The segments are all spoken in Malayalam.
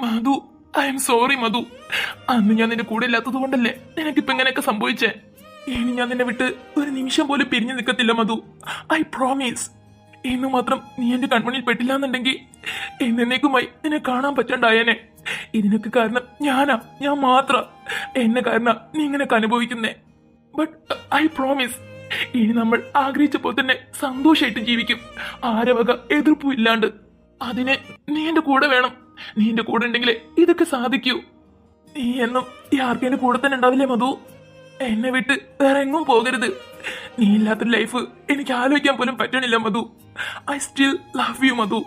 Madhu I am sorry Madhu. അന്ന് ഞാൻ നിന്റെ കൂടെ ഇല്ലാത്തത് കൊണ്ടല്ലേ നിനക്കിപ്പോ ഇങ്ങനെയൊക്കെ സംഭവിച്ചേ? ഇനി ഞാൻ നിന്നെ വിട്ട് ഒരു നിമിഷം പോലും പിരിഞ്ഞു നിൽക്കത്തില്ല മധു. ഐ പ്രോമിസ് ഇന്ന് മാത്രം നീ എന്റെ കൺമണിയിൽ പെട്ടില്ല എന്നുണ്ടെങ്കിൽ എന്നേക്കുമായി നിന്നെ കാണാൻ പറ്റണ്ടായേനെ ഇതിനൊക്കെ കാരണം ഞാനാ ഞാൻ മാത്രം. എന്നെ കാരണം നീ ഇങ്ങനെ അനുഭവിക്കുന്നേ. ബട്ട് ഐ പ്രോമിസ് ഇനി നമ്മൾ ആഗ്രഹിച്ചപ്പോൾ തന്നെ സന്തോഷമായിട്ട് ജീവിക്കും. ആരവക എതിർപ്പും ഇല്ലാണ്ട്. അതിനെ നീ എന്റെ കൂടെ വേണം. നീ എന്റെ കൂടെ ഉണ്ടെങ്കിലേ ഇതൊക്കെ സാധിക്കൂ. നീ എന്നും ഈ ആർക്കേന്റെ കൂടെ തന്നെ ഉണ്ടാവില്ലേ മധു? എന്നെ വിട്ട് വേറെ എങ്ങും പോകരുത്. നീ ഇല്ലാത്തൊരു ലൈഫ് എനിക്ക് ആലോചിക്കാൻ പോലും പറ്റണില്ല Madhu. I still love you Madhu.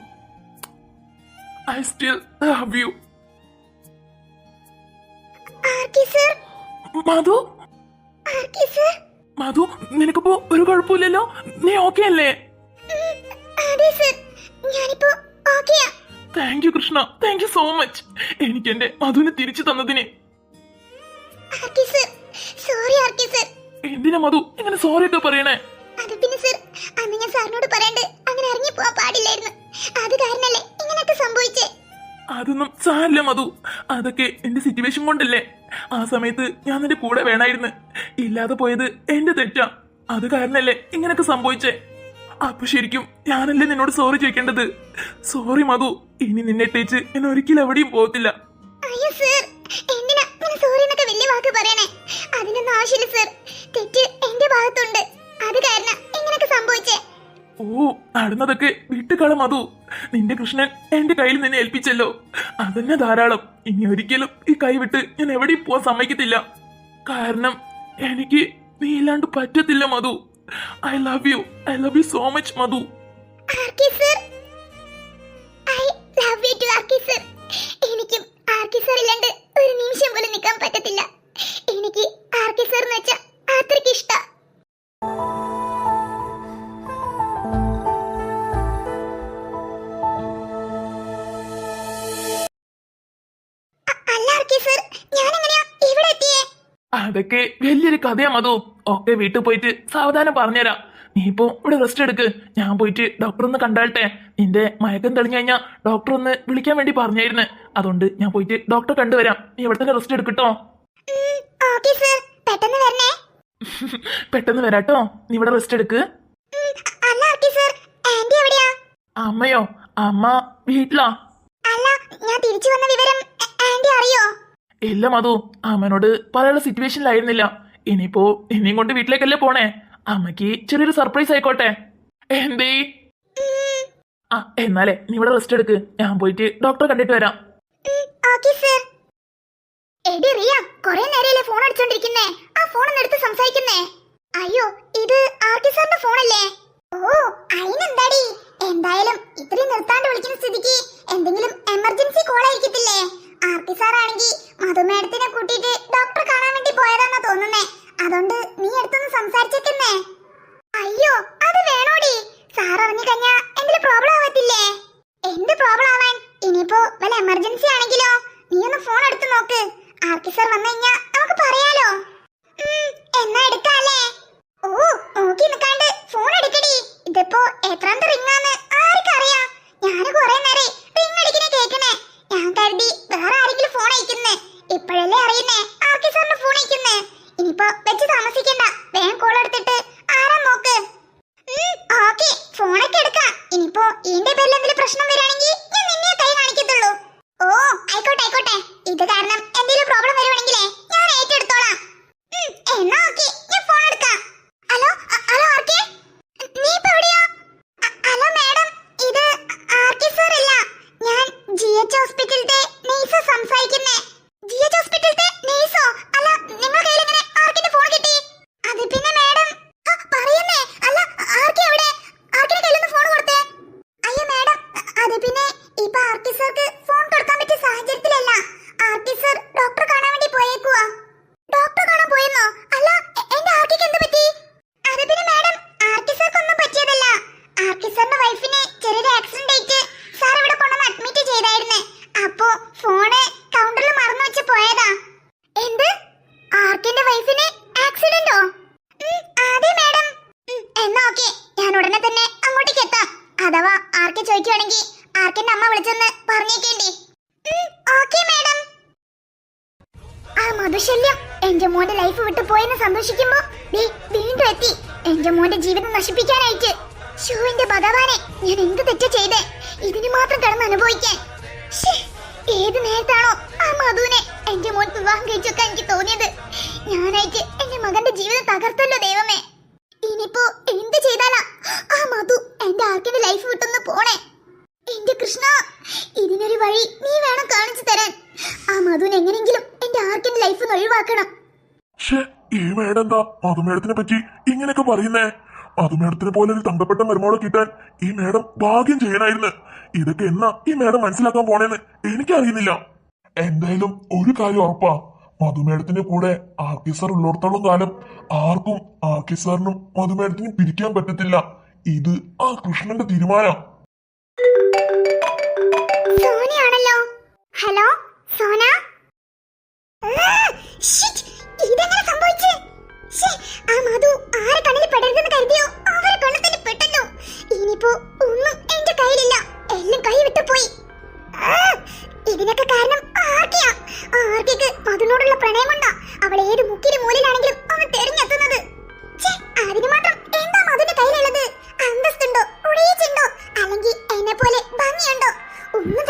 I still love you Madhu? Madhu നിനക്കിപ്പോ ഒരു കുഴപ്പമില്ലല്ലോ? നീ ഓക്കെ അല്ലേ? ഞാനിപ്പോ ഓക്കെയാ. Thank you Krishna. Thank you so much എനിക്ക് എന്റെ മധുവിനെ തിരിച്ചു തന്നതിന്. എന്തിനാ മധു? ഇങ്ങനെ സോറി ഒക്കെ പറയണേ? അത് പിന്നെ സർ അന്ന് ഞാൻ സാറിനോട് പറയാണ്ട്. അങ്ങനെ ഇറങ്ങി പോവാൻ പാടില്ലായിരുന്നു. അത് കാരണല്ലേ ഇങ്ങനെയൊക്കെ സംഭവിച്ചേ? അതൊന്നും സാരില്ല മധു. അതൊക്കെ എന്റെ സിറ്റുവേഷൻ കൊണ്ടല്ലേ. ആ സമയത്ത് ഞാൻ നിന്റെ കൂടെ വേണായിരുന്നു. ഇല്ലാതെ പോയത് എന്റെ തെറ്റാ. അത് കാരണല്ലേ ഇങ്ങനൊക്കെ സംഭവിച്ചേ? അപ്പൊ ശരിക്കും ഞാനല്ലേ നിന്നോട് സോറി ചോദിക്കേണ്ടത്? സോറി മധു. ഇനി നിന്നെ ടീച്ച് എന്നെ ഒരിക്കലും എവിടെയും പോകത്തില്ല. അയ്യോ സർ എന്തിനാ സോറി എന്നൊക്കെ വലിയ വാക്ക് പറയണേ? അതിനൊന്നും ആവശ്യമില്ല സർ തെറ്റ് എന്റെ ഭാഗത്തുണ്ട്. അത് കാരണം ഇങ്ങനെയൊക്കെ സംഭവിച്ചേ. ഓ നടന്നതൊക്കെ വിട്ടുകള മധു. നിന്റെ കൃഷ്ണൻ എന്റെ കയ്യിൽ നിന്നെ ഏൽപ്പിച്ചല്ലോ. അതന്നെ ധാരാളം. ഇനി ഒരിക്കലും ഈ കൈ വിട്ട് ഞാൻ എവിടെയും പോവാൻ സമ്മതിക്കത്തില്ല. കാരണം എനിക്ക് നീ ഇല്ലാണ്ട് പറ്റത്തില്ല മധു. I love you. I love you so much, Madhu. Ah, okay. അതൊക്കെ വലിയൊരു കഥയാ മധു. ഒക്കെ വീട്ടിൽ പോയിട്ട് സാവധാനം പറഞ്ഞുതരാം നീ ഇപ്പോ ഇവിടെ റെസ്റ്റ് എടുക്ക്. ഞാൻ പോയിട്ട് ഡോക്ടർ ഒന്ന് കണ്ടാട്ടെ നിന്റെ മയക്കം തെളിഞ്ഞു കഴിഞ്ഞാൽ ഡോക്ടർ ഒന്ന് വിളിക്കാൻ വേണ്ടി പറഞ്ഞായിരുന്നു അതുകൊണ്ട് ഞാൻ പോയിട്ട് ഡോക്ടറെ കണ്ടുവരാം നീ ഇവിടെ തന്നെ റെസ്റ്റ് എടുക്കട്ടോ പെട്ടെന്ന് വരാട്ടോ. നീ ഇവിടെ റെസ്റ്റ് എടുക്ക്. അമ്മയോ? അമ്മ വീട്ടിലാ. അല്ല ഞാൻ തിരിച്ചു വന്ന വിവരം ആന്റി അറിയോ? ഇല്ല മധു. അമ്മനോട് പറയാനുള്ള സിറ്റുവേഷനിലായിരുന്നില്ല ഇനിയിപ്പോ എന്നെയും കൊണ്ട് വീട്ടിലേക്കല്ലേ പോണേ? അമ്മയ്ക്ക് ചെറിയൊരു സർപ്രൈസ് ആയിക്കോട്ടെ. എന്തേ? ആ എന്നാലേ നീ ഇവിടെ റെസ്റ്റ് എടുക്ക്. ഞാൻ പോയിട്ട് ഡോക്ടറെ കണ്ടിട്ട് വരാം. എടി റിയ കുറേ ഫോൺ ആ എടുത്ത് അയ്യോ ഇത് ഫോണല്ലേ ഓ എന്തായാലും ഇത്രയും നിർത്താണ്ട് വിളിക്കുന്ന സ്ഥിതിക്ക് എന്തെങ്കിലും എമർജൻസി കോൾ ആയിരിക്കത്തില്ലേ? ആർക്കി സാറാണെങ്കിൽ മധുമേഡത്തിനെ കൂട്ടിയിട്ട് ഡോക്ടറെ കാണാൻ വേണ്ടി പോയതാന്നാ തോന്നുന്നേ. അതുകൊണ്ട് നീ എടുത്തൊന്ന് സംസാരിച്ചേക്കുന്നേ. അയ്യോ അത് വേണോടി. സാർ അറിഞ്ഞു കഴിഞ്ഞാ എന്തെങ്കിലും പ്രോബ്ലം ആവത്തില്ലേ? എന്ത് പ്രോബ്ലം ആവാൻ? ഇനിയിപ്പോ വല്ല എമർജൻസി ആണെങ്കിലോ? നീ ഒന്ന് ഫോൺ എടുത്ത് നോക്ക്. ആർക്കി സാർ വന്നു കഴിഞ്ഞാ നമുക്ക് പറയാലോ. എന്നാ എടുക്കാല്ലേ? ഓ നോക്കി നിൽക്കാണ്ട് ഫോൺ എടുക്കടി. ഇതിപ്പോ എത്രാമത്തെ റിങ്ങാന്ന് ആർക്കറിയാം ഞാൻ കൊറേ നേരെ റിങ് അടിക്കണേ കേക്കണേ ഞാൻ കരുതി വേറെ ആരെങ്കിലും ഫോൺ അയക്കുന്നേ ഇപ്പോഴല്ലേ അറിയുന്നേ ആർക്കി സാറിന്റെ ഫോൺ അയക്കുന്നേ ഇനിയിപ്പോ വെച്ച് താമസിക്കണ്ട വേഗം കോൾ എടുത്തിട്ട് ആരാ നോക്ക് ഉം, ഓക്കേ ഫോണൊക്കെ എടുക്കാം ഇനിയിപ്പോ ഇതിന്റെ പേരിൽ എന്തെങ്കിലും പ്രശ്നം വരികയാണെങ്കിൽ ഞാൻ നിന്നെ കൈ കാണിക്കത്തുള്ളൂ ഓ ആയിക്കോട്ടെ ആയിക്കോട്ടെ ഇത് കാരണം എന്തെങ്കിലും പ്രോബ്ലം വരുവാണെങ്കിലേ ഞാൻ ഏറ്റെടുത്തോളാം ഉം, എന്നാ ഓക്കേ ഞാൻ ഫോൺ എടുക്കാം ഹലോ അ- ഹലോ ആർക്കെ നീ ഇപ്പൊ എവിടെയാ അ- ഹലോ മാഡം ഇത് ആർക്കെ സാർ അല്ല ഞാൻ ജി എച്ച് ഹോസ്പിറ്റലിന്റെ നേഴ്സാ സംസാരിക്കുന്നേ ജി എച്ച് ഹോസ്പിറ്റലിന്റെ നേഴ്സോ അല്ല നിങ്ങളുടെ കയ്യിൽ എങ്ങനെ ആർക്കിന്റെ ഫോൺ കിട്ടി അത് പിന്നെ മാഡം ആ, പറയുന്നേ അല്ല ആർക്കെ എവിടെ ആർക്കിന്റെ കയ്യിലൊന്ന് ഫോൺ കൊടുത്തേ അയ്യോ മാഡം അത് പിന്നെ ഇപ്പൊ ആർക്കി സാർക്ക് ഫോൺ കൊടുക്കാൻ പറ്റിയ സാഹചര്യത്തിലല്ല. ആർക്കി സർ ഡോക്ടറെ കാണാൻ വേണ്ടി പോയേക്കുവാ. ഡോക്ടറെ കാണാൻ പോയെന്നോ അല്ല എ- എന്റെ ആർക്കിക്ക് എന്ത് പറ്റി അത് പിന്നെ മാഡം ആർക്കി സാർക്ക് ഒന്നും പറ്റിയതല്ല ആർക്കി സാറിന്റെ വൈഫിന് ചെറിയൊരു ആക്സിഡന്റ് ആയിട്ട് സാർ ഇവിടെ കൊണ്ടുവന്ന് അഡ്മിറ്റ് ചെയ്തായിരുന്നു അപ്പോ ഫോണ് കൗണ്ടറിൽ മറന്നു വെച്ച് പോയതാ എന്ത് ആർക്കിന്റെ വൈഫിന് ആക്സിഡന്റോ അതെ മാഡം ഉം, എന്നാ ഓക്കെ ഞാൻ ഉടനെ തന്നെ അങ്ങോട്ടേക്ക് എത്താം അഥവാ ആർക്ക് ചോദിക്കുവാണെങ്കിൽ ആർക്കിന്റെ അമ്മ വിളിച്ചെന്ന് പറഞ്ഞേക്കേണ്ടി ഓക്കേ മാഡം ആ മധുശല്യം എന്റെ മോന്റെ ലൈഫ് വിട്ടു പോയെന്ന് സന്തോഷിക്കുമ്പോ ദേ വീണ്ടും എത്തി. എന്റെ മോന്റെ ജീവിതം നശിപ്പിക്കാനായിട്ട്. ഷൂവിന്റെ ഭഗവാനെ ഞാൻ എന്ത് തെറ്റ ചെയ്തേ? ഇതിന് മാത്രം കടന്ന് അനുഭവിക്കാൻ. ഏത് നേരത്താണോ ആ മധുവിനെ എന്റെ മോൻ വിവാഹം കഴിച്ചൊക്കെ എനിക്ക് തോന്നിയത്? ഞാനായിട്ട് എന്റെ മകന്റെ ജീവിതം തകർത്തല്ലോ ദൈവമേ ഇനിയിപ്പോ എന്ത് ചെയ്താലാ ആ മധു എന്റെ ആർക്കിന്റെ ലൈഫ് വിട്ടൊന്ന് പോണേ എന്റെ കൃഷ്ണ ഇതിനൊരു വഴി നീ വേണം കാണിച്ചു തരാൻ ആ മധുവിനെ എങ്ങനെങ്കിലും എന്റെ ആർക്കിന്റെ ലൈഫ് ഒന്ന് ഒഴിവാക്കണം ഷേ ഈ മേഡം എന്താ മധുമേഡത്തിനെ പറ്റി ഇങ്ങനെയൊക്കെ പറയുന്നേ. മധുമേഡത്തിനെ പോലെ ഒരു തങ്കപ്പെട്ട മരുമോളെ കിട്ടാൻ ഈ മേഡം ഭാഗ്യം ചെയ്യണായിരുന്നു ഇതൊക്കെ എന്നാ ഈ മേഡം മനസ്സിലാക്കാൻ പോണേന്ന് എനിക്കറിയുന്നില്ല. എന്തായാലും ഒരു കാര്യം ഉറപ്പാ. മധുമേടത്തിന്റെ കൂടെ ആർക്കി സാർ ഉള്ളിടത്തോളം കാലം ആർക്കും ആർക്കി സാറിനും മധുമേടത്തിനും പിരിക്കാൻ പറ്റത്തില്ല. ഇത് ആ കൃഷ്ണന്റെ തീരുമാനം. ഹലോ സോന? ആ മധു ആരെ കണ്ണിൽ കരുതിയോ? അവരെ തന്നെ ഇനിയിപ്പോ ഒന്നും കയ്യിലില്ല. എല്ലാം ഇതിനൊക്കെ കാരണം മാത്രം എന്താ കയ്യിലുള്ളത്? അല്ലെങ്കിൽ പോലെ ഒന്നും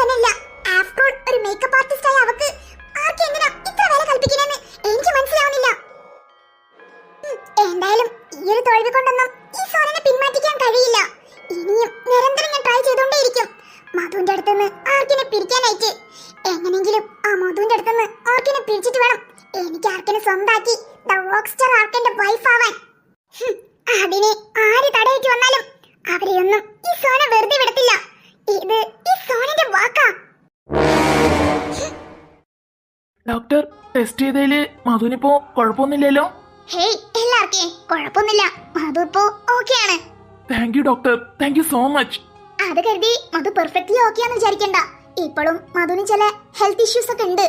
പിരിച്ചിട്ട് വേണം. എനിക്ക് ആർക്കിനെ സ്വന്താക്കി ദ റോക്ക് സ്റ്റാർ ആർക്കിന്റെ വൈഫ് ആവാൻ. അതിനെ ആര് തടയിട്ട് വന്നാലും അവരെയൊന്നും ഈ സോന വെറുതെ വിടത്തില്ല. ഇത് ഈ സോനന്റെ വാക്കാ. ഡോക്ടർ ടെസ്റ്റ് ചെയ്തതിൽ മധുവിനിപ്പോ കുഴപ്പമൊന്നുമില്ലല്ലോ? ഹേയ് എല്ലാവർക്കേ കുഴപ്പമൊന്നുമില്ല. മധു ഇപ്പോ ഓക്കെയാണ് thank you doctor thank you so much അത് കരുതി മധു പെർഫെക്റ്റ്ലി ഓക്കെയാന്ന് വിചാരിക്കണ്ട. ഇപ്പോഴും മധുവിന് ചില ഹെൽത്ത് ഇഷ്യൂസ് ഒക്കെ ഉണ്ട്.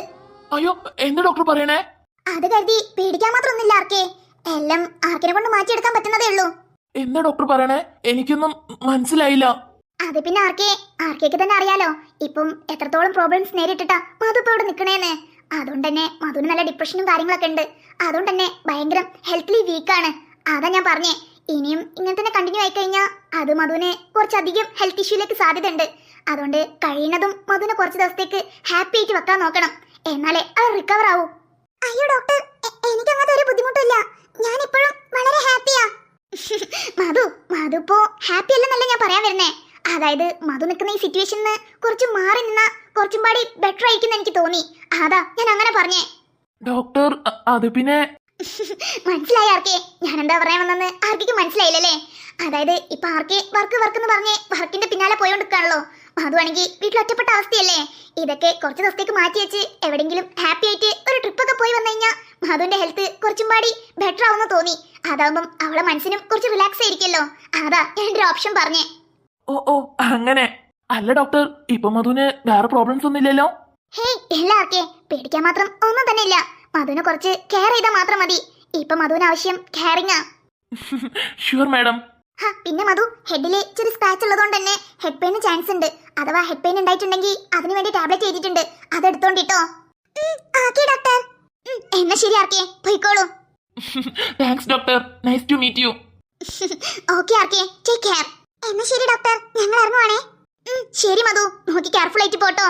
അയ്യോ എന്ത് ഡോക്ടർ പറയണേ? അത് കരുതി പേടിക്കാൻ മാത്രമൊന്നുമില്ല ആർക്കേ. എല്ലാം ആർക്കിനെ കൊണ്ട് മാറ്റിയെടുക്കാൻ പറ്റുന്നതേ ഉള്ളൂ. എന്താ ഡോക്ടർ പറയണേ? എനിക്കൊന്നും മനസ്സിലായില്ല. അത് പിന്നെ ആർക്കേ? ആർക്കേക്ക് തന്നെ അറിയാലോ. ഇപ്പം എത്രത്തോളം പ്രോബ്ലംസ് നേരിട്ടിട്ടാ മധു ഇപ്പൊ ഇവിടെ നിക്കണേന്ന്. അതുകൊണ്ട് തന്നെ മധുവിന് നല്ല ഡിപ്രഷനും കാര്യങ്ങളൊക്കെ ഉണ്ട്. അതുകൊണ്ട് തന്നെ ഭയങ്കര ഹെൽത്ത്ലി വീക്കാണ് അതാ ഞാൻ പറഞ്ഞേ. ഇനിയും ഇങ്ങനെ തന്നെ കണ്ടിന്യൂ ആയി കഴിഞ്ഞാൽ അത് മധുവിന് കുറച്ചധികം ഹെൽത്ത് ഇഷ്യൂലേക്ക് സാധ്യത ഉണ്ട് അതുകൊണ്ട് കഴിയുന്നതും മധുവിനെ കുറച്ച് ദിവസത്തേക്ക് ഹാപ്പി ആയിട്ട് വെക്കാൻ നോക്കണം. എന്നാലേ അത് റിക്കവർ ആവൂ. അയ്യോ ഡോക്ടർ എനിക്ക് അങ്ങനത്തെ ഒരു ബുദ്ധിമുട്ടില്ല ഞാൻ ഇപ്പോഴും വളരെ ഹാപ്പിയാ മധു മധു ഇപ്പോ ഹാപ്പി അല്ലെന്നല്ല ഞാൻ പറയാൻ വരുന്നേ? അതായത് മധു നിൽക്കുന്ന ഈ സിറ്റുവേഷനിൽ കുറച്ച് മാറി നിന്ന കുറച്ചും പാടി ബെറ്റർ ആയിരിക്കും എനിക്ക് തോന്നി. അതാ ഞാൻ അങ്ങനെ പറഞ്ഞേ. ഡോക്ടർ അത് പിന്നെ? മനസ്സിലായി ആർക്കെ? ഞാൻ എന്താ പറയാൻ വന്നെന്ന് ആർക്കും മനസ്സിലായില്ലല്ലേ? അതായത് ഇപ്പൊ ആർക്കെ വർക്ക് വർക്ക് എന്ന് പറഞ്ഞ് വർക്കിന്റെ പിന്നാലെ പോയോണ്ടിരിക്കാണല്ലോ. അതുവാണെങ്കിൽ വീട്ടിൽ ഒറ്റപ്പെട്ട അവസ്ഥയല്ലേ? ഇതൊക്കെ കുറച്ച് ദിവസത്തേക്ക് മാറ്റി വെച്ച് എവിടെങ്കിലും ഹാപ്പി ആയിട്ട് ഒരു ട്രിപ്പ് ഒക്കെ പോയി വന്നു കഴിഞ്ഞാൽ മാധുവിന്റെ ഹെൽത്ത് കുറച്ചും പാടി ബെറ്റർ ആവുമെന്ന് തോന്നി. അതാവുമ്പം അവളെ മനസ്സിനും കുറച്ച് റിലാക്സ് ആയിരിക്കുമല്ലോ. അതാ ഞാൻ ഒരു ഓപ്ഷൻ പറഞ്ഞേ. ഓ ഓ അങ്ങനെ. അല്ല ഡോക്ടർ ഇപ്പൊ മധുവിന് വേറെ പ്രോബ്ലംസ് ഒന്നും ഇല്ലല്ലോ? ഹേയ് എല്ലാവർക്കേ പേടിക്കാൻ മാത്രം ഒന്നും തന്നെ ഇല്ല. മധുവിനെ കുറച്ച് കെയർ ചെയ്താൽ മാത്രം മതി. ഇപ്പൊ മധുവിന് ആവശ്യം കെയറിങ്ങാ ഷുവർ മാഡം പിന്നെ മധു ഹെഡിൽ ചെറിയ സ്ക്രാച്ച് ഉള്ളതുകൊണ്ട് തന്നെ ഹെഡ് പെയിന് ചാൻസ് ഉണ്ട്. അഥവാ ഹെഡ് പെയിൻ ഉണ്ടായിട്ടുണ്ടെങ്കിൽ അതിനുവേണ്ടി ടാബ്ലറ്റ് എഴുതിയിട്ടുണ്ട്. അത് എടുത്തോണ്ടിട്ടോ ഡോക്ടർ എന്നാ ശരി ആർക്കേ പോയിക്കോളൂ. Thanks doctor nice to meet you okay ആർക്കേ take care എന്നാ ശരി ഡോക്ടർ ഞങ്ങൾ ഇറങ്ങുവാണേ. ശരി മധു. നോക്കി കെയർഫുൾ ആയിട്ട് പോട്ടോ.